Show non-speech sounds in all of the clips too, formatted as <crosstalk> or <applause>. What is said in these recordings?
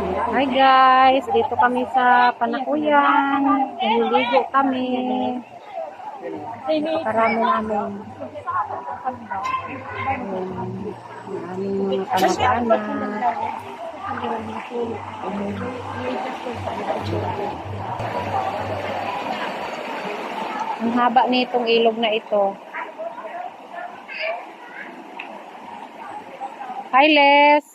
Hi guys, dito kami sa Panakuyan. Nililigo kami. Napakarami namin. Ayan, aming mga kamag-anak. Ang haba nitong ilog na ito. Hi, Les!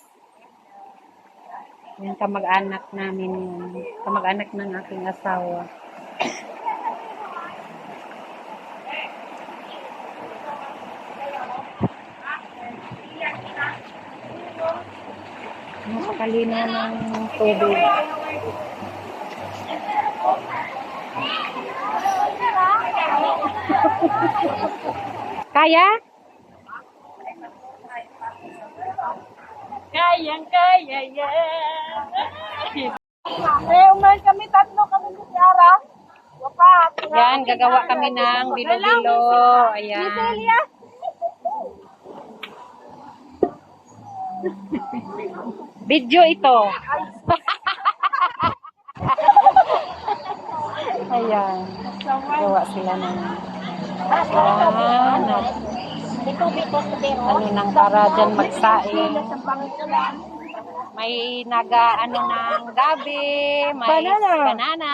Yung kamag-anak namin yun. Kamag-anak ng aking asawa. Napakalino ng tubig. <laughs> Kaya? Kayang kaya yan. Eh, umalis kami, tatlo kami ni Tiara. Wapat. Yan, gagawa kami ng bilo-bilo. Ayan. Video ito. Ayan. Gawa sila ng Ayan. Ano nang para dyan magsaing. May naga ano ng gabi, may Banana. banana.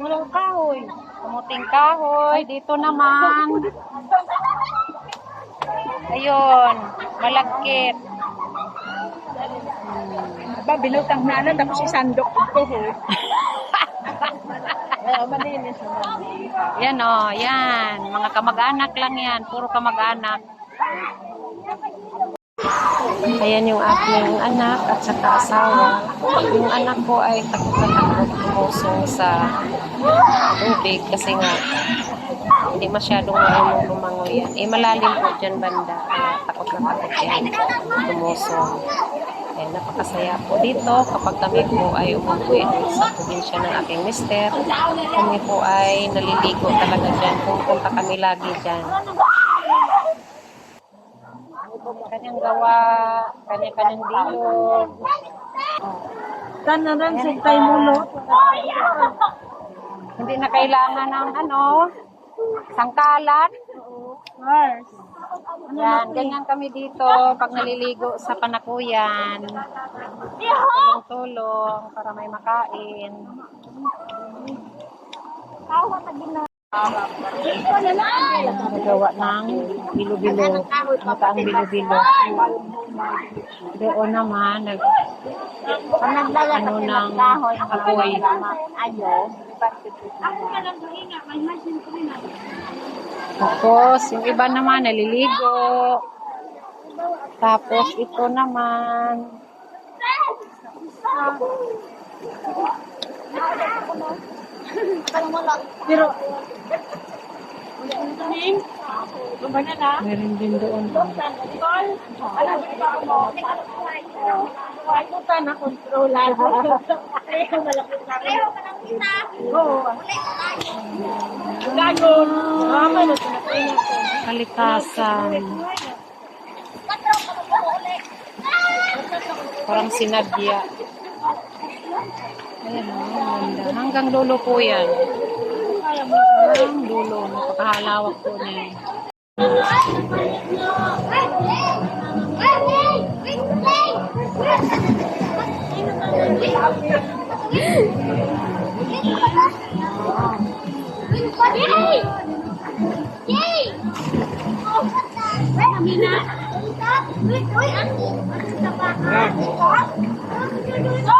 Walang kahoy. Kamuting kahoy. Dito naman. Ayun. Malagkit. Aba, binutang na na, tapos isandok ko <laughs> malinis naman. Yan o. Oh, yan. Mga kamag-anak lang yan. Puro kamag-anak. Ayan yung aking anak at saka asawa. Yung anak ko ay takot na takot lumusong sa tubig kasi nga hindi masyadong marunong lumangoy yan. Eh, malalim po dyan banda. Kaya takot na takot yan lumusong. Eh, napakasaya po dito kapag kami po ay umuwi sa probinsya ng aking mister. Kami po ay naliligo talaga dyan. Pupunta kami lagi dyan. Kanyang gawa, kanya-kanyang bilog. Kana rin sa tayo mulo. Hindi na kailangan ng ano, sangkalan. Mars. Yan, ganyan kami dito pag naliligo sa panakuyan. Tulong-tulong para may makain. Nagawa ng bilo-bilo. Mata ang bilo-bilo. Doon naman, nag, ano ng apoy. Tapos, yung iba naman, naliligo. Tapos, ito naman. Pero, Gumana na? Meron din doon. Ay, puta na kontrolan. Ay, malaki sa akin. Oo. Ganon. Mama na sinasayin ko. Kalikasan. Parang sinadya. Ayan, oh, ganda. Hanggang dulo po yan. Hanggang dulo. Napakahalawak po niya. Yay! Yay! Amina? Uy, uy, ang ang tabakan. Ay!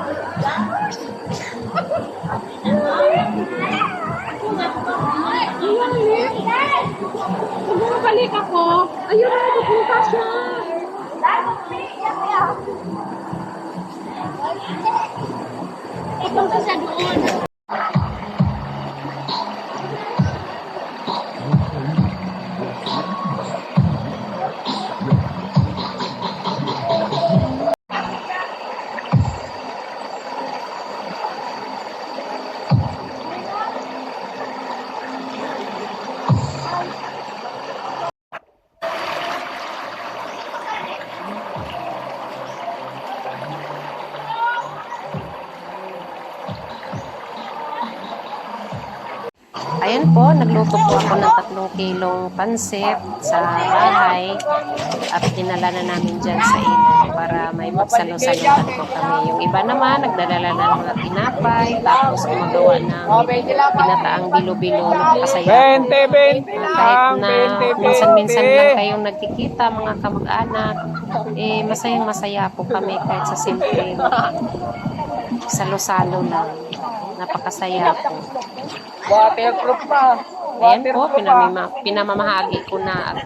bumalik ako, ayun na, pupunta siya. Pupunta siya doon. Ayan po, nagluto po ako ng tatlong kilong pansit sa bahay at dinala na namin dyan sa ilog para may magsalo-salutan po kami. Yung iba naman, nagdalala ng mga tinapay, tapos gumagawa ng pinataang bilo-bilo na kasaya. 20, 20 kahit na 20, minsan-minsan lang 20. kayong nagkikita, mga kamag-anak, eh, masayang masaya po kami kahit sa simple salo-salo lang. Napakasaya po. Waterproof pa. Ayan po, pinamima, pinamamahagi ko na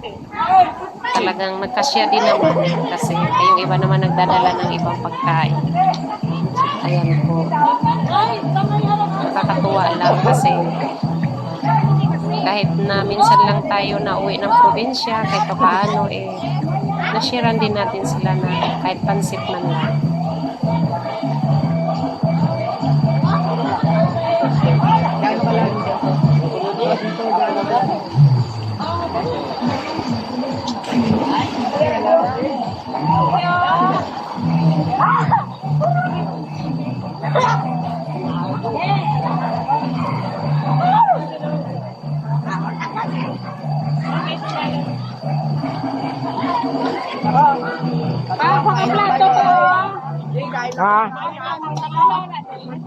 talagang nagkasya din naman kasi kayong iba naman nagdadala ng ibang pagkain. Ayan po. Nakakatuwa lang kasi kahit na minsan lang tayo na uwi ng probinsya, kahit pa paano eh, nashiran din natin sila na kahit pansit man lang. Ah, ko. Ha?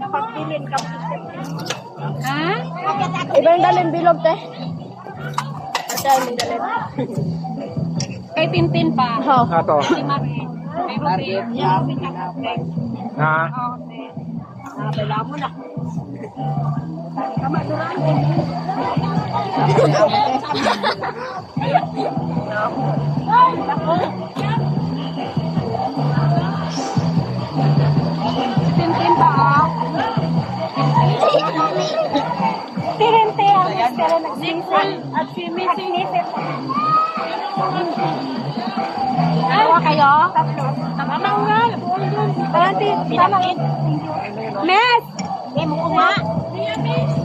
Pagbilin ka. Ha? Iba yung dalhin bilog, te. Asa yung dalhin? Kay Tintin pa. Oo. Ato. Si Marie. Kay Ruby. Ha? Nabala mo na. Tama, <laughs> duran. Nagsisip at si Missy. Dalawa kayo? Tatlo. Tama nga. Parang tama. Miss! Eh, mo nga. Miss.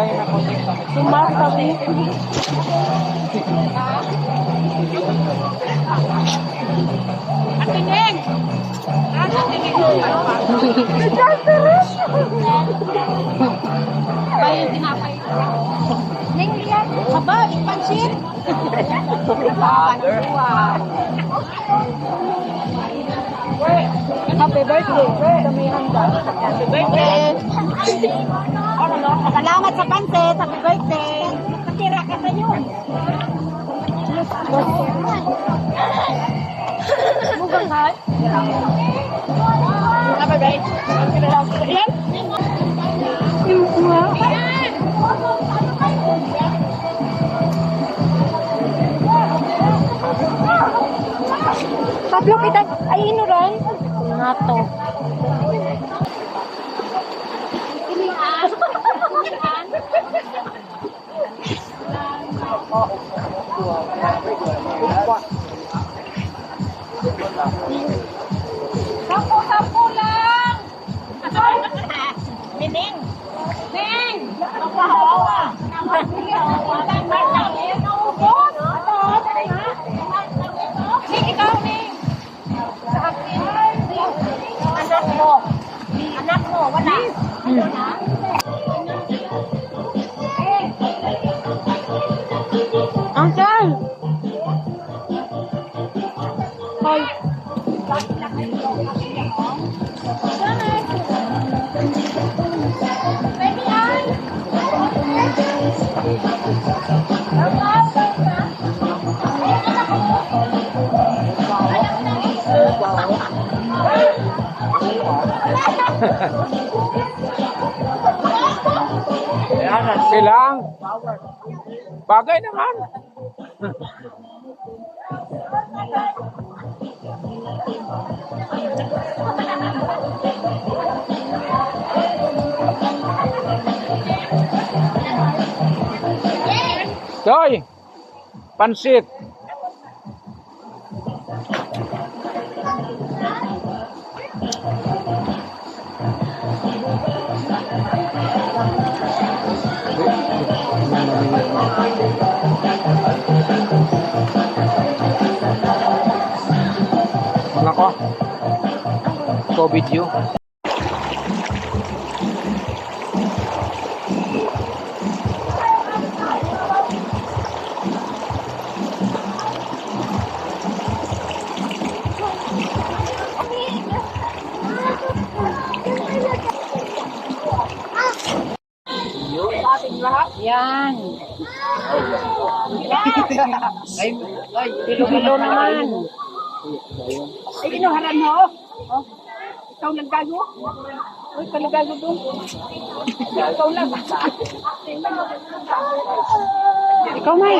Sumasabi. Ate Nick. Ate Nick. Bayo tinapay. Ning liyan. Aba, pansit. <laughs> Wow. Happy birthday. Kami handa. Happy birthday. Salamat sa pansit. Happy birthday. Katira ka sa yun. Mugang ha? Happy birthday. Ilan? Yung kuha. Pablo, kita, ay inuran? Nga to. Sampo, Anak mo, wala. Ano Kailang. Bagay naman. Toy, pansit. Nako. COVID you. Yan. Bilo-bilo naman. Ay, kinuharan mo. Oh. Ikaw naggago? Uy, ikaw naggago doon. Ikaw lang. Ikaw, May.